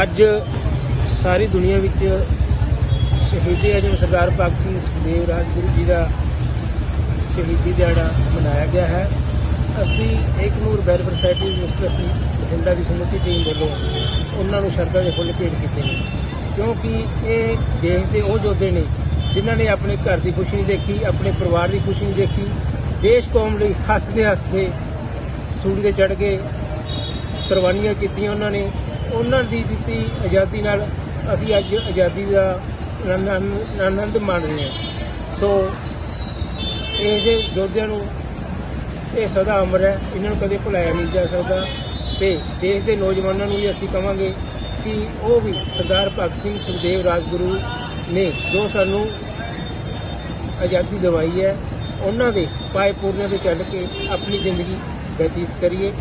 ਅੱਜ ਸਾਰੀ ਦੁਨੀਆ ਵਿੱਚ ਸ਼ਹੀਦੀ ਅਜਮ ਸਰਦਾਰ ਭਗਤ ਸਿੰਘ ਸੁਖਦੇਵ ਰਾਜਗੁਰੂ ਜੀ ਦਾ ਸ਼ਹੀਦੀ ਦਿਹਾੜਾ ਮਨਾਇਆ ਗਿਆ ਹੈ। ਅਸੀਂ ਇੱਕ Noor welfare society university Bathinda ਦੀ ਸਮੁੱਚੀ ਟੀਮ ਵੱਲੋਂ ਉਹਨਾਂ ਨੂੰ ਸ਼ਰਧਾ ਦੇ ਫੁੱਲ ਭੇਟ ਕੀਤੇ ਨੇ। ਕਿਉਂਕਿ ਇਹ ਦੇਸ਼ ਦੇ ਉਹ ਯੋਧੇ ਨੇ ਜਿਨ੍ਹਾਂ ਨੇ ਆਪਣੇ ਘਰ ਦੀ ਖੁਸ਼ੀ ਨਹੀਂ ਦੇਖੀ, ਆਪਣੇ ਪਰਿਵਾਰ ਦੀ ਖੁਸ਼ੀ ਨਹੀਂ ਦੇਖੀ, ਦੇਸ਼ ਕੌਮ ਲਈ ਹੱਸਦੇ ਹੱਸਦੇ ਸੂਲੀ ਦੇ ਚੜ ਕੇ ਕੁਰਬਾਨੀਆਂ ਕੀਤੀਆਂ ਉਹਨਾਂ ਨੇ। ਉਹਨਾਂ ਦੀ ਦਿੱਤੀ ਆਜ਼ਾਦੀ ਨਾਲ ਅਸੀਂ ਅੱਜ ਆਜ਼ਾਦੀ ਦਾ ਆਨੰਦ ਆਨੰਦ ਮਾਣ ਰਹੇ ਹਾਂ। ਸੋ ਇਹ ਜੇ ਯੋਧਿਆਂ ਨੂੰ ਇਹ ਸਦਾ ਅਮਰ ਹੈ, ਇਹਨਾਂ ਨੂੰ ਕਦੇ ਭੁਲਾਇਆ ਨਹੀਂ ਜਾ ਸਕਦਾ ਤੇ ਦੇਸ਼ ਦੇ ਨੌਜਵਾਨਾਂ ਨੂੰ ਵੀ ਅਸੀਂ ਕਵਾਂਗੇ ਕਿ ਉਹ ਵੀ ਸਰਦਾਰ ਭਗਤ ਸਿੰਘ ਸੁਖਦੇਵ ਰਾਜਗੁਰੂ ਨੇ ਜੋ ਸਾਨੂੰ ਆਜ਼ਾਦੀ ਦਿਵਾਈ ਹੈ, ਉਹਨਾਂ ਦੇ ਪਾਏ ਪੂਰਨਿਆਂ ਤੇ ਚੱਲ ਕੇ ਆਪਣੀ ਜ਼ਿੰਦਗੀ ਬਤੀਤ ਕਰੀਏ।